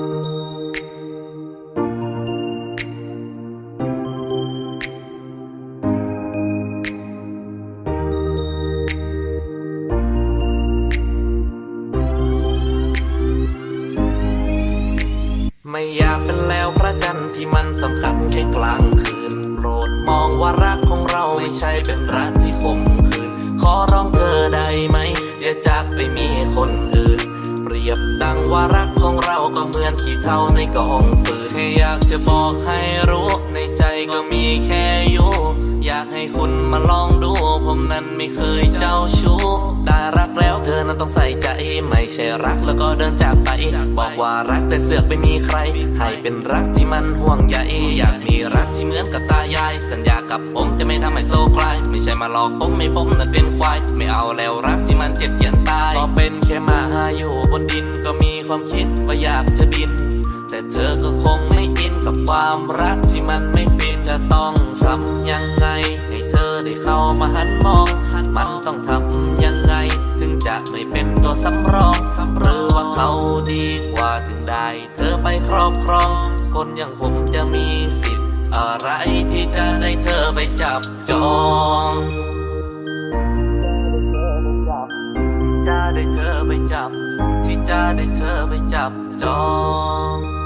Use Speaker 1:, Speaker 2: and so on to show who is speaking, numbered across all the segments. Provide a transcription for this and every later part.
Speaker 1: ไม่อยากเป็นแล้วพระจันทร์ที่มันสำคัญแค่กลางคืน โปรดมองว่ารักของเราไม่ใช่เป็นรักที่คมคืน ขอร้องเธอได้ไหม อย่าจากไปมีคนอื่น รียบดังว่ารักของเราก็เหมือนขี้เท่าในกองฟืนแค่อยากจะบอกให้รู้ ในใจก็มีแค่อยู่อยากให้คุณมาลองดู ผมนั้นไม่เคยเจ้าชู้ได้รักแล้วเธอนั้นต้องใส่ใจ ไม่ใช่รักแล้วก็เดินจากไป บอกว่ารักแต่เสือกไม่มีใคร ให้เป็นรักที่มันห่วงใยอยากมีรักที่เหมือนกับตายาย สัญญากับผมจะไม่ทำให้โซคลายไม่ใช่มาหลอกผมไม่ผมนั้นเป็นควาย ไม่เอาแล้วรักที่มันเจ็บ ก็คงไม่อินกับความรักที่มันไม่ฟินจะต้องทำยังไง ให้เธอได้เข้ามาหันมอง มันต้องทำยังไง ถึงจะไม่เป็นตัวสำรองหรือว่าเขาดีกว่าถึงได้เธอไปครอบครอง คนอย่างผมจะมีสิทธิ์อะไรที่จะได้เธอไปจับจองจะได้เธอไปจับ ที่จะได้เธอไปจับจอง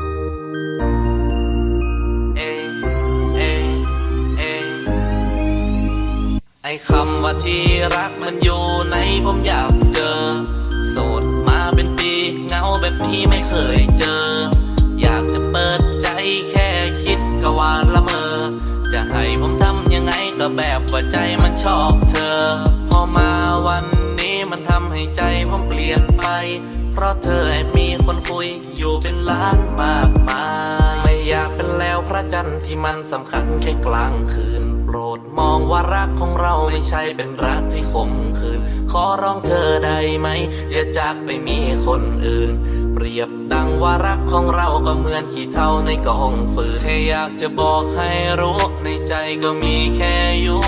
Speaker 1: คำว่าที่รักมันอยู่ในผมอยากเจอ โสดมาเป็นปีเงาแบบนี้ไม่เคยเจอ อยากจะเปิดใจแค่คิดก็ว่าละเมอ จะให้ผมทำยังไงก็แบบว่าใจมันชอบเธอ พอมาวันนี้มันทำให้ใจผมเปลี่ยนไป เพราะเธอแอบมีคนคุยอยู่เป็นล้านมากมาย ไม่อยากเป็นแล้วพระจันทร์ที่มันสำคัญแค่กลางคืน รดมองว่ารักของเราไม่ใช่เป็นรักที่ขมคืน ขอร้องเธอได้ไหม อย่าจากไปมีคนอื่น เปรียบดังว่ารักของเราก็เหมือนขี้เท่าในกองฟืนแค่อยากจะบอกให้รู้ในใจก็มีแค่อยู่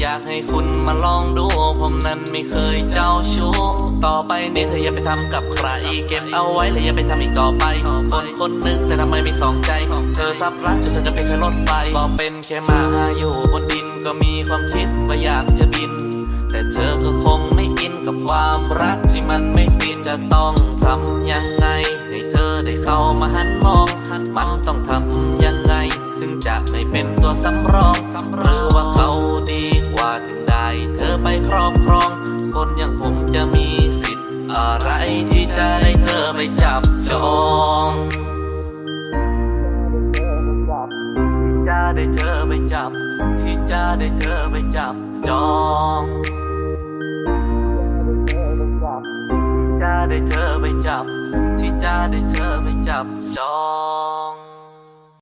Speaker 1: อยากให้คุณมาลองดู ผมนั้นไม่เคยเจ้าชู้ ต่อไปนี้เธออย่าไปทำกับใคร เก็บเอาไว้และอย่าไปทำอีกต่อไป คนคนหนึงแต่ทำไมไม่สองใจ เธอซับรักจนเธอจะเป็นแค่รถไฟก็เป็นแค่มาอยู่บน ก็มีความคิดว่าอยากจะบิน แต่เธอก็คงไม่อินกับความรักที่มันไม่ฟินจะต้องทำยังไง ให้เธอได้เข้ามาหันมอง มันต้องทำยังไง ถึงจะไม่เป็นตัวสำรองหรือว่าเขาดีกว่าถึงได้เธอไปครอบครอง คนอย่างผมจะมีสิทธิ์ อะไรที่จะได้เธอไปจับจอง ได้เธอไปจับ ที่จะได้เธอไปจับจองที่จะได้เธอไปจับ ที่จะได้เธอไปจับจอง